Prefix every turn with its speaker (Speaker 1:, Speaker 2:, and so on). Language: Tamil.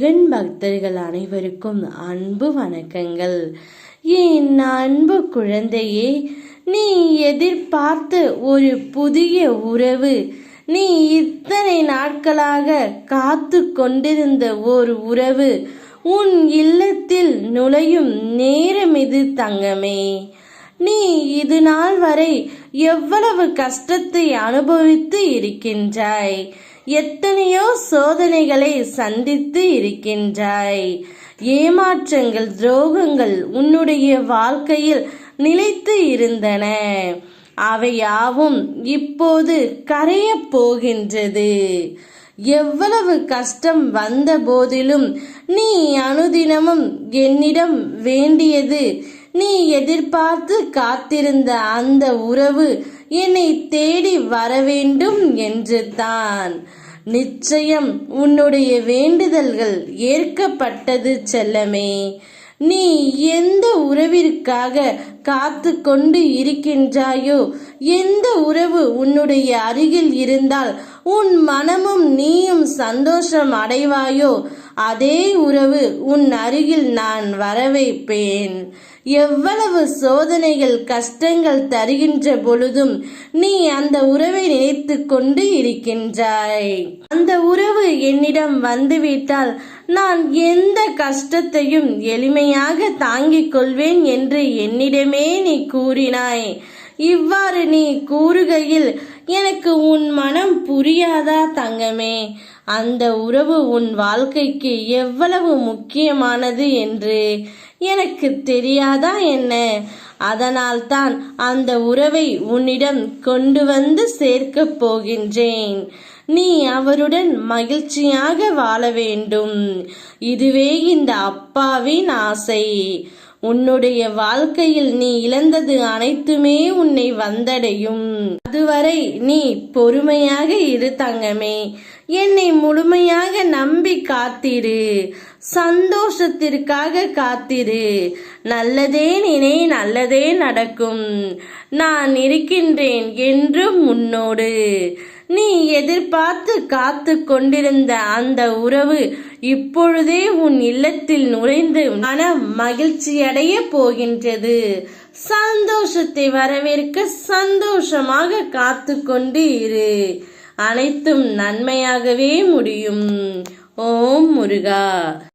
Speaker 1: முருகன் பக்தர்கள் அனைவருக்கும் அன்பு வணக்கங்கள். என் அன்பு குழந்தையே நீ எதிர்பார்த்த ஒரு புதிய உறவு நீ இத்தனை நாட்களாக காத்து கொண்டிருந்த ஒரு உறவு உன் இல்லத்தில் நுழையும் நேரம் இது தங்கமே. நீ இது நாள் வரை எவ்வளவு கஷ்டத்தை அனுபவித்து இருக்கின்றாய் எத்தனையோ சோதனைகளை சந்தித்து இருக்கின்றாய். ஏமாற்றங்கள் துரோகங்கள் உன்னுடைய வாழ்க்கையில் நிலைத்து இருந்தன. அவையாவும் இப்போது கரையப் போகின்றது. எவ்வளவு கஷ்டம் வந்த போதிலும் நீ அனுதினமும் என்னிடம் வேண்டியது நீ எதிர்பார்த்து காத்திருந்த அந்த உறவு என்னை தேடி வர வேண்டும் என்று தான். நிச்சயம் உன்னுடைய வேண்டுதல்கள் ஏற்கப்பட்டது செல்லமே. நீ எந்த உறவிற்காக காத்து கொண்டு இருக்கின்றாயோ எந்த உறவு உன்னுடைய அருகில் இருந்தால் உன் மனமும் நீயும் சந்தோஷம் அடைவாயோ அதே உறவு உன் அருகில் நான் வரவைப்பேன். எவ்வளவு சோதனைகள் கஷ்டங்கள் தருகின்ற பொழுதும் நீ அந்த உறவை நினைத்து கொண்டு இருக்கின்றாய். அந்த உறவு என்னிடம் வந்துவிட்டால் நான் எந்த கஷ்டத்தையும் எளிமையாக தாங்கிக் கொள்வேன் என்று என்னிடமே நீ கூறினாய். இவ்வாறு நீ கூறுகையில் எனக்கு உன் மனம் புரியாதா தங்கமே? அந்த உறவு உன் வாழ்க்கைக்கு எவ்வளவு முக்கியமானது என்று எனக்கு தெரியாதா என்ன? அதனால்தான் அந்த உறவை உன்னிடம் கொண்டு வந்து சேர்க்கப் போகின்றேன். நீ அவருடன் மகிழ்ச்சியாக வாழ வேண்டும். இதுவே இந்த அப்பாவின் ஆசை. உன்னுடைய வாழ்க்கையில் நீ இழந்தது அனைத்துமே உன்னை வந்தடையும். அதுவரை நீ பொறுமையாக இரு தங்கமே. என்னை முழுமையாக நம்பி காத்திரு. சந்தோஷத்திற்காக காத்திரு. நல்லதே நினை நல்லதே நடக்கும். நான் இருக்கின்றேன் என்றும் உன்னோடு. நீ எதிர்பார்த்து காத்து கொண்டிருந்த அந்த உறவு இப்பொழுதே உன் இல்லத்தில் நுழைந்து மன மகிழ்ச்சியடைய போகின்றது. சந்தோஷத்தை வரவேற்க சந்தோஷமாக காத்து கொண்டு இரு அனைத்தும் நன்மையாகவே முடியும். ஓம் முருகா.